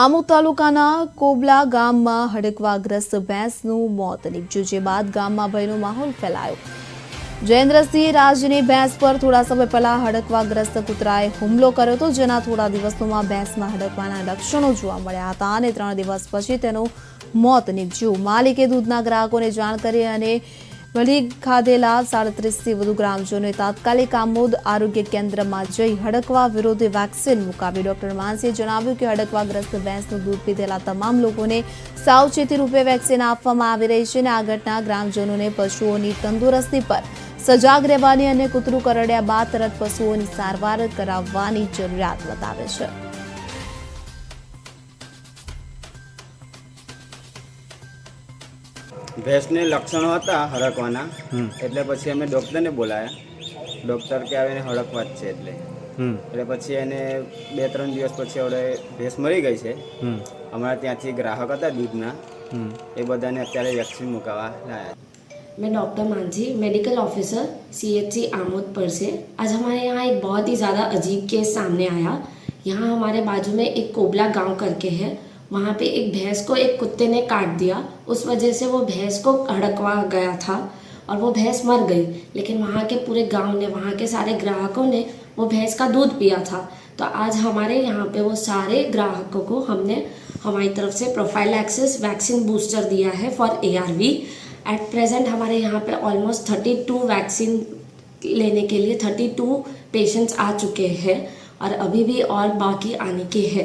આમોદ તાલુકાના કોબલા ગામમાં હડકવાગ્રસ્ત ભેંસનું મોત નીપજ્યું, જે બાદ ગામમાં ભયનો માહોલ ફેલાયો. જયેન્દ્રસિંહ રાજની ભેંસ પર થોડા સમય પહેલા હડકવાગ્રસ્ત કૂતરાએ હુમલો કર્યો હતો, જેના થોડા દિવસોમાં ભેંસમાં હડકવાના લક્ષણો જોવા મળ્યા હતા અને ત્રણ દિવસ પછી તેનું મોત નીપજ્યું. માલિકે દૂધના ગ્રાહકોને જાણ કરી અને મળી ખાધેલા સાડત્રીસથી વધુ ગ્રામજનોએ તાત્કાલિક આમોદ આરોગ્ય કેન્દ્રમાં જઈ હડકવા વિરોધી વેક્સિન મુકાવી. ડોક્ટર માનસીએ જણાવ્યું કે હડકવાગ્રસ્ત ભેંસનું દૂધ પીધેલા તમામ લોકોને સાવચેતી રૂપે વેક્સિન આપવામાં આવી રહી છે અને આ ઘટના ગ્રામજનોને પશુઓની તંદુરસ્તી પર સજાગ રહેવાની અને કૂતરું કરડ્યા બાદ તરત પશુઓની સારવાર કરાવવાની જરૂરિયાત બતાવે છે. ભેંસને લક્ષણો હતા હડકવાના એટલે પછી અમે ડૉક્ટરને બોલાયા ડૉક્ટર કે આવીને હડકવા જ છે એટલે હમ એટલે પછી એને બે ત્રણ દિવસ પછી હવે ભેંસ મરી ગઈ છે હમ અમારા ત્યાંથી ગ્રાહક હતા દૂધના હમ એ બધાને અત્યારે વેક્સિન મુકાવા લાયા मैं doctor Manjhi medical officer CHC Amod पर से आज हमारे यहाँ एक बहुत ही ज़्यादा अजीब केस सामने आया यहाँ हमारे बाजू में एक कोबला गांव करके है वहाँ पे एक भैंस को एक कुत्ते ने काट दिया। उस वजह से वो भैंस को हड़कवा गया था और वो भैंस मर गई। लेकिन वहाँ के पूरे गाँव ने, वहाँ के सारे ग्राहकों ने वो भैंस का दूध पिया था। तो आज हमारे यहाँ पे वो सारे ग्राहकों को हमने, हमारी तरफ़ से प्रोफ़ाइल एक्सेस वैक्सीन बूस्टर दिया है फॉर एआरवी एट प्रेजेंट हमारे यहाँ पे ऑलमोस्ट थर्टी टू वैक्सीन लेने के लिए थर्टी टू पेशेंट्स आ चुके हैं और अभी भी और बाकी आने के हैं।